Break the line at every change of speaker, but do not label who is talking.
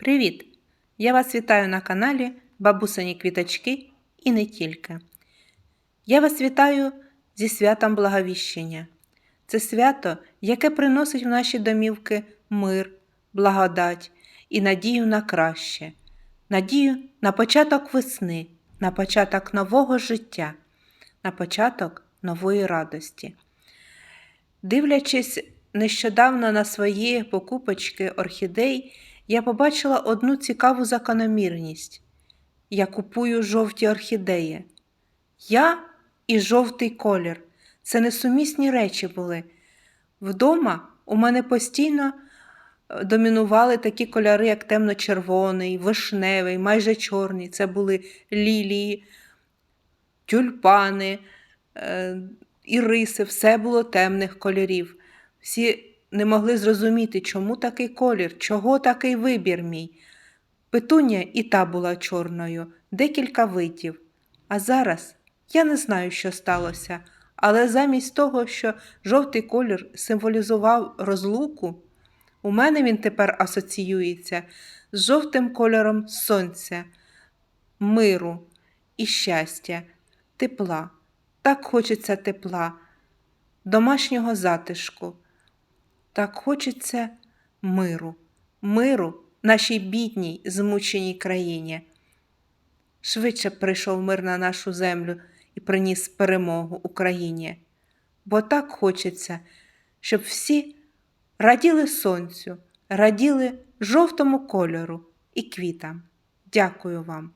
Привіт! Я вас вітаю на каналі Бабусині Квіточки і не тільки. Я вас вітаю зі святом Благовіщення. Це свято, яке приносить в наші домівки мир, благодать і надію на краще, надію на початок весни, на початок нового життя, на початок нової радості. Дивлячись нещодавно на свої покупочки орхідей, я побачила одну цікаву закономірність. Я купую жовті орхідеї. Я і жовтий колір. Це несумісні речі були. Вдома у мене постійно е, домінували такі кольори, як темно-червоний, вишневий, майже чорний. Це були лілії, тюльпани, е, іриси, все було темних кольорів. Всі не могли зрозуміти, чому такий колір, чого такий вибір мій. Петунія і та була чорною, декілька видів. А зараз я не знаю, що сталося, але замість того, що жовтий колір символізував розлуку, у мене він тепер асоціюється з жовтим кольором сонця, миру і щастя, тепла. Так хочеться тепла, домашнього затишку. Так хочеться миру, миру нашій бідній, змученій країні. Швидше прийшов мир на нашу землю і приніс перемогу Україні. Бо так хочеться, щоб всі раділи сонцю, раділи жовтому кольору і квітам. Дякую вам.